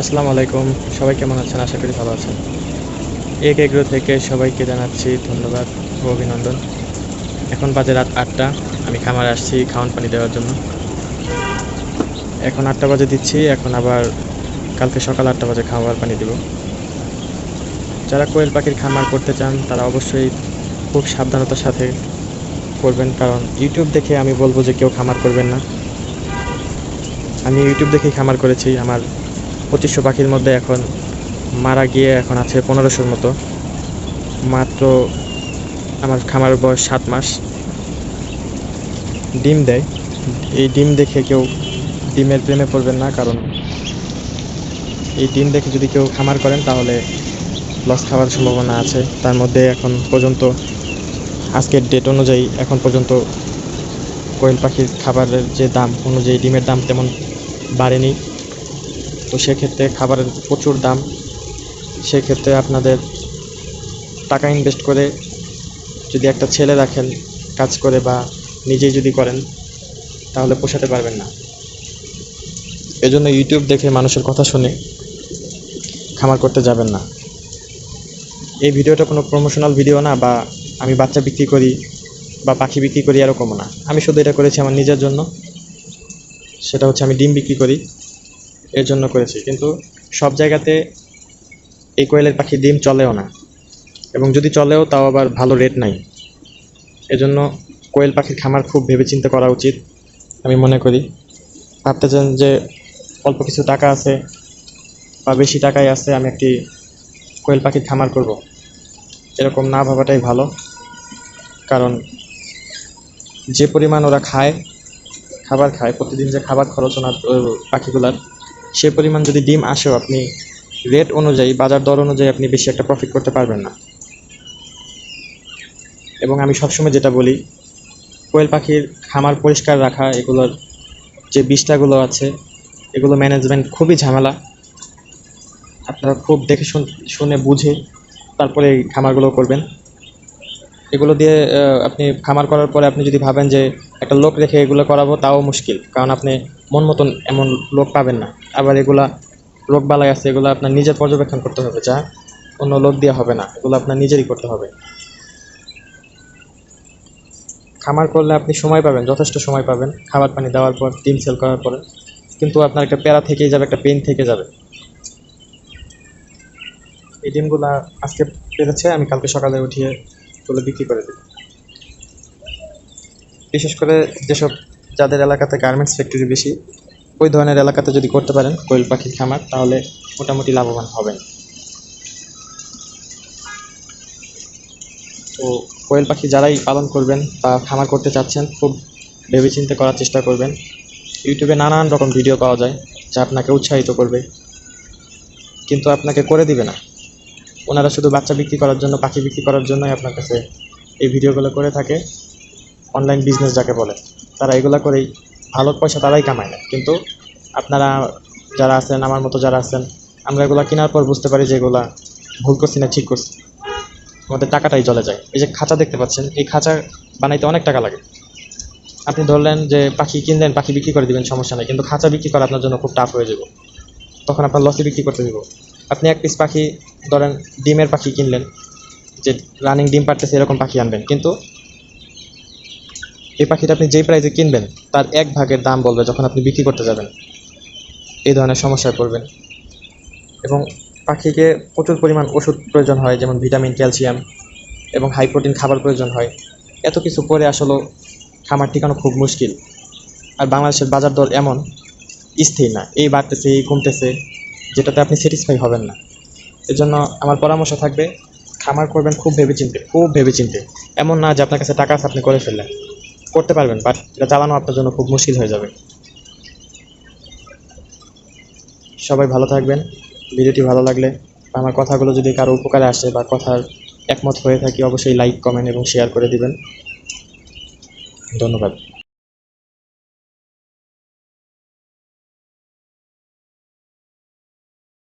আসসালামু আলাইকুম। সবাই কেমন আছেন? আশা করি ভালো আছেন। এক এগ্রো থেকে সবাইকে জানাচ্ছি ধন্যবাদ ও অভিনন্দন। এখন বাজে রাত আটটা। আমি খামারে আসছি খাওয়ান পানি দেওয়ার জন্য। এখন আটটা বাজে দিচ্ছি। এখন আবার কালকে সকাল আটটা বাজে খাওয়ার পানি দিব। যারা কোয়েল পাখির খামার করতে চান, তারা অবশ্যই খুব সাবধানতার সাথে করবেন। কারণ ইউটিউব দেখে আমি বলব যে কেউ খামার করবেন না। আমি ইউটিউব দেখেই খামার করেছি। আমার পঁচিশশো পাখির মধ্যে এখন মারা গিয়ে এখন আছে পনেরোশোর মতো। মাত্র আমার খামার বয়স সাত মাস। ডিম দেয়। এই ডিম দেখে কেউ ডিমের প্রেমে পড়বেন না, কারণ এই ডিম দেখে যদি কেউ খামার করেন, তাহলে লস খাওয়ার সম্ভাবনা আছে। তার মধ্যে এখন পর্যন্ত, আজকের ডেট অনুযায়ী এখন পর্যন্ত কোয়েল পাখির খাবারের যে দাম, অনুযায়ী ডিমের দাম তেমন বাড়েনি। তো সেক্ষেত্রে খাবারের প্রচুর দাম। সেক্ষেত্রে আপনাদের টাকা ইনভেস্ট করে যদি একটা ছেলে রাখেন, কাজ করে বা নিজেই যদি করেন, তাহলে পোষাতে পারবেন না। এজন্য ইউটিউব দেখে মানুষের কথা শুনে খামার করতে যাবেন না। এই ভিডিওটা কোনো প্রমোশনাল ভিডিও না বা আমি বাচ্চা বিক্রি করি বা পাখি বিক্রি করি এরকমও না। আমি শুধু এটা করেছি আমার নিজের জন্য। সেটা হচ্ছে আমি ডিম বিক্রি করি। এর জন্য করেছি। কিন্তু সব জায়গাতে এই কোয়েলের পাখির ডিম চলেও না। এবং যদি চলেও, তাও আবার ভালো রেট নাই। এজন্য কোয়েল পাখির খামার খুব ভেবেচিন্তে করা উচিত, আমি মনে করি। ভাবতেছেন যে অল্প কিছু টাকা আছে বা বেশি টাকায় আছে, আমি একটি কোয়েল পাখির খামার করব। এরকম না ভাবাটাই ভালো। কারণ যে পরিমাণ ওরা খায়, খাবার খায়, প্রতিদিন যে খাবার খরচ ওনার পাখিগুলার সে পরিমাণ যদি ডিম আসেও আপনি রেট অনুযায়ী, বাজার দর অনুযায়ী আপনি বেশি একটা প্রফিট করতে পারবেন না। এবং আমি সবসময় যেটা বলি, কোয়েল পাখির খামার পরিষ্কার রাখা, এগুলোর যে বিষটাগুলো আছে, এগুলো ম্যানেজমেন্ট খুবই ঝামেলা। আপনারা খুব দেখে শুন বুঝে তারপরে এই খামারগুলো করবেন। এগুলো দিয়ে আপনি খামার করার পরে আপনি যদি ভাবেন যে একটা লোক রেখে এগুলো করাবো, তাও মুশকিল। কারণ আপনি মন মতন এমন লোক পাবেন না। আবার এগুলা রোগ বালাই আছে, এগুলো আপনার নিজের পর্যবেক্ষণ করতে হবে, যা অন্য লোক দিয়ে হবে না। এগুলো আপনার নিজেরই করতে হবে। খামার করলে আপনি সময় পাবেন, যথেষ্ট সময় পাবেন। খাবার পানি দেওয়ার পর, ডিম সেল করার পরে। কিন্তু আপনার একটা প্যারা থেকেই যাবে, একটা পেন থেকে যাবে। এই ডিমগুলা আজকে পেরেছে, আমি কালকে সকালে উঠিয়ে তুলে বিক্রি করে দেব। বিশেষ করে যেসব যাদের এলাকাতে গার্মেন্টস ফ্যাক্টরি বেশি, ওই ধরনের এলাকাতে যদি করতে পারেন কোয়েল পাখির খামার, তাহলে মোটামুটি লাভবান হবেন। তো কোয়েল পাখি যারাই পালন করবেন বা খামার করতে চাচ্ছেন, খুব ভেবেচিন্তে করার চেষ্টা করবেন। ইউটিউবে নানান রকম ভিডিও পাওয়া যায়, যা আপনাকে উৎসাহিত করবে, কিন্তু আপনাকে করে দিবে না। ওনারা শুধু বাচ্চা বিক্রি করার জন্য, পাখি বিক্রি করার জন্যই আপনার কাছে এই ভিডিওগুলো করে থাকে। অনলাইন বিজনেস যাকে বলে। তারা এগুলো করেই, ভালো পয়সা তারাই কামায় না। কিন্তু আপনারা যারা আছেন, আমার মতো যারা আছেন, আমরা এগুলো কেনার পর বুঝতে পারি যে এগুলা ভুল করছি না, ঠিক করছি। আমাদের টাকাটাই চলে যায়। এই যে খাঁচা দেখতে পাচ্ছেন, এই খাঁচা বানাইতে অনেক টাকা লাগে। আপনি ধরলেন যে পাখি কিনলেন, পাখি বিক্রি করে দিবেন, সমস্যা নেই। কিন্তু খাঁচা বিক্রি করা আপনার জন্য খুব টাফ হয়ে যাবে। তখন আপনার লসে বিক্রি করতে দিব আপনি এক পিস পাখি, ধরেন ডিমের পাখি কিনলেন, যে রানিং ডিম পারতেছে এরকম পাখি আনবেন। কিন্তু এই পাখিটা আপনি যেই প্রাইজে কিনবেন, তার এক ভাগের দাম বলবে যখন আপনি বিক্রি করতে যাবেন। এই ধরনের সমস্যায় পড়বেন। এবং পাখিকে প্রচুর পরিমাণ ওষুধ প্রয়োজন হয়, যেমন ভিটামিন, ক্যালসিয়াম এবং হাই প্রোটিন খাবার প্রয়োজন হয়। এত কিছু পরে আসলে খামার ঠিকানো খুব মুশকিল। আর বাংলাদেশের বাজার দর এমন, স্থির না। এই বাড়তেছে, এই কমতেছে, যেটাতে আপনি স্যাটিসফাই হবেন না। এজন্য আমার পরামর্শ থাকবে, খামার করবেন খুব ভেবেচিন্তে খুব ভেবেচিন্তে। এমন না যে আপনার কাছে টাকা আপনি করে ফেললেন। করতে পারবেন বাট এটা চালানো আপনার জন্য খুব মুশকিল হয়ে যাবে। সবাই ভালো থাকবেন। ভিডিওটি ভালো লাগলে আমার কথাগুলো যদি কারও উপকারে আসে বা কথার একমত হয়ে থাকি, অবশ্যই লাইক কমেন্ট এবং শেয়ার করে দিবেন। ধন্যবাদ।